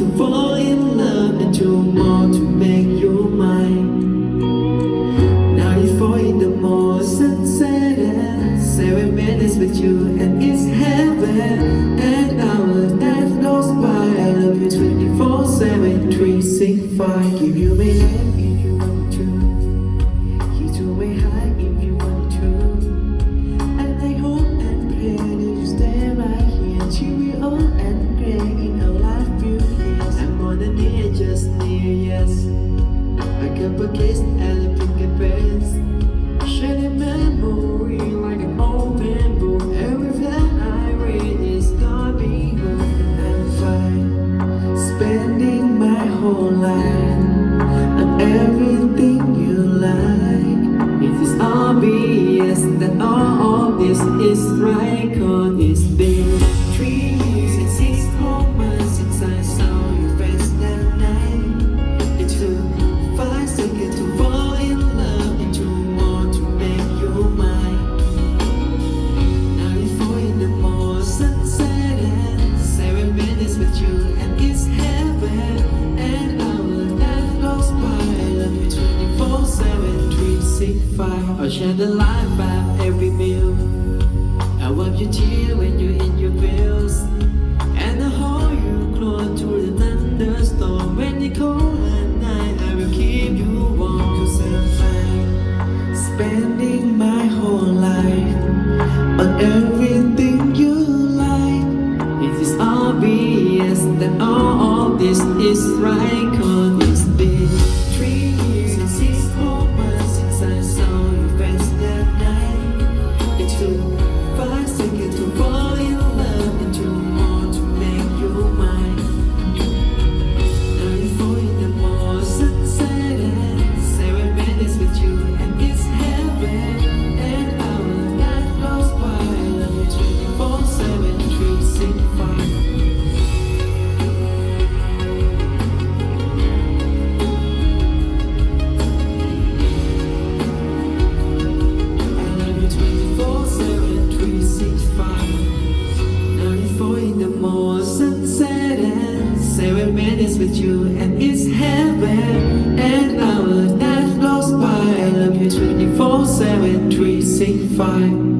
to fall in love and to more to make you mine. Now it's four in the most sunset and seven minutes with you, and it's heaven. And now the that goes by, I love you 24 7, 365. Give you my name if you want to, you do my high if you want to. And I hope and pray that you stay right here, Till we cheerio and Picket like an old I read is gonna fine. Spending my whole life everything you like. It is obvious that all of this is right. fire or shed a light by every meal. I wipe your tear when you're in your bills. And I hold you close through the thunderstorm. When you cold at night, I will keep you warm. Cause I'm fine. Spending my whole life on everything you like. It is obvious that all of this is right. fine.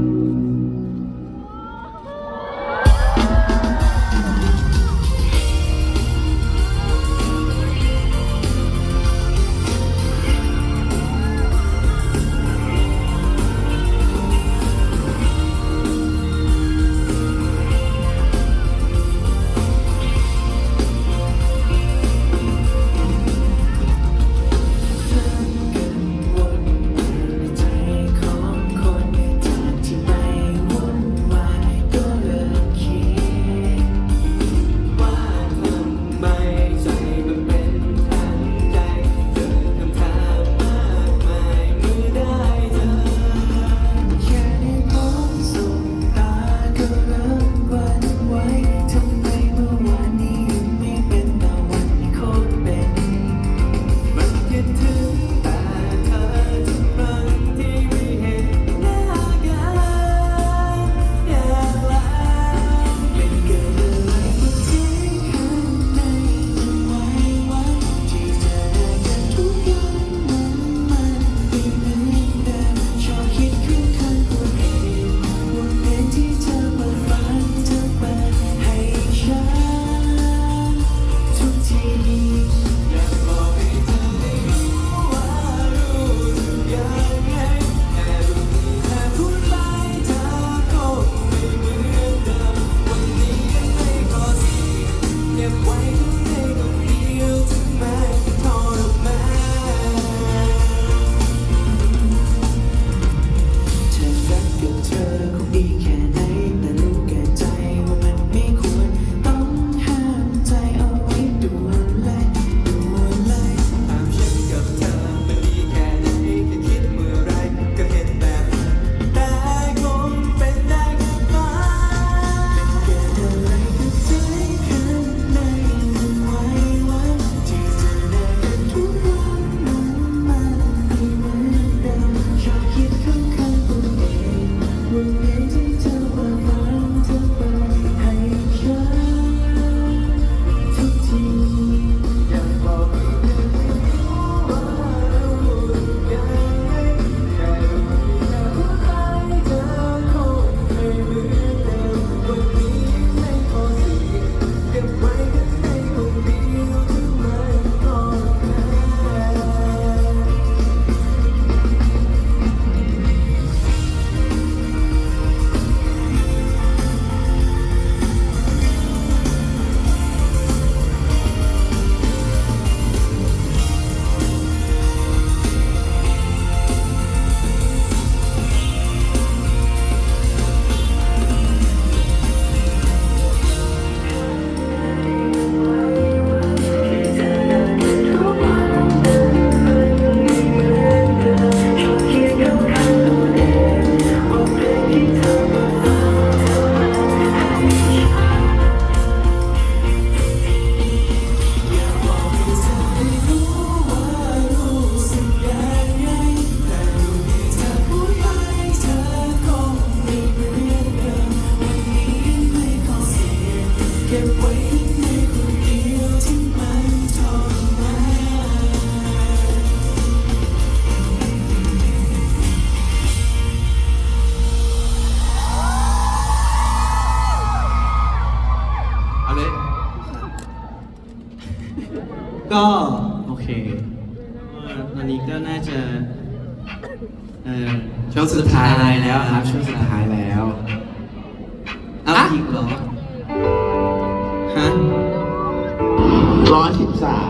ก็โอเคเอ่อตอนนี้ก็น่าจะเออช่วงสุดท้ายแล้วครับช่วงสุดท้ายแล้วเอาอีกเหรอฮะร้อยสิบสาม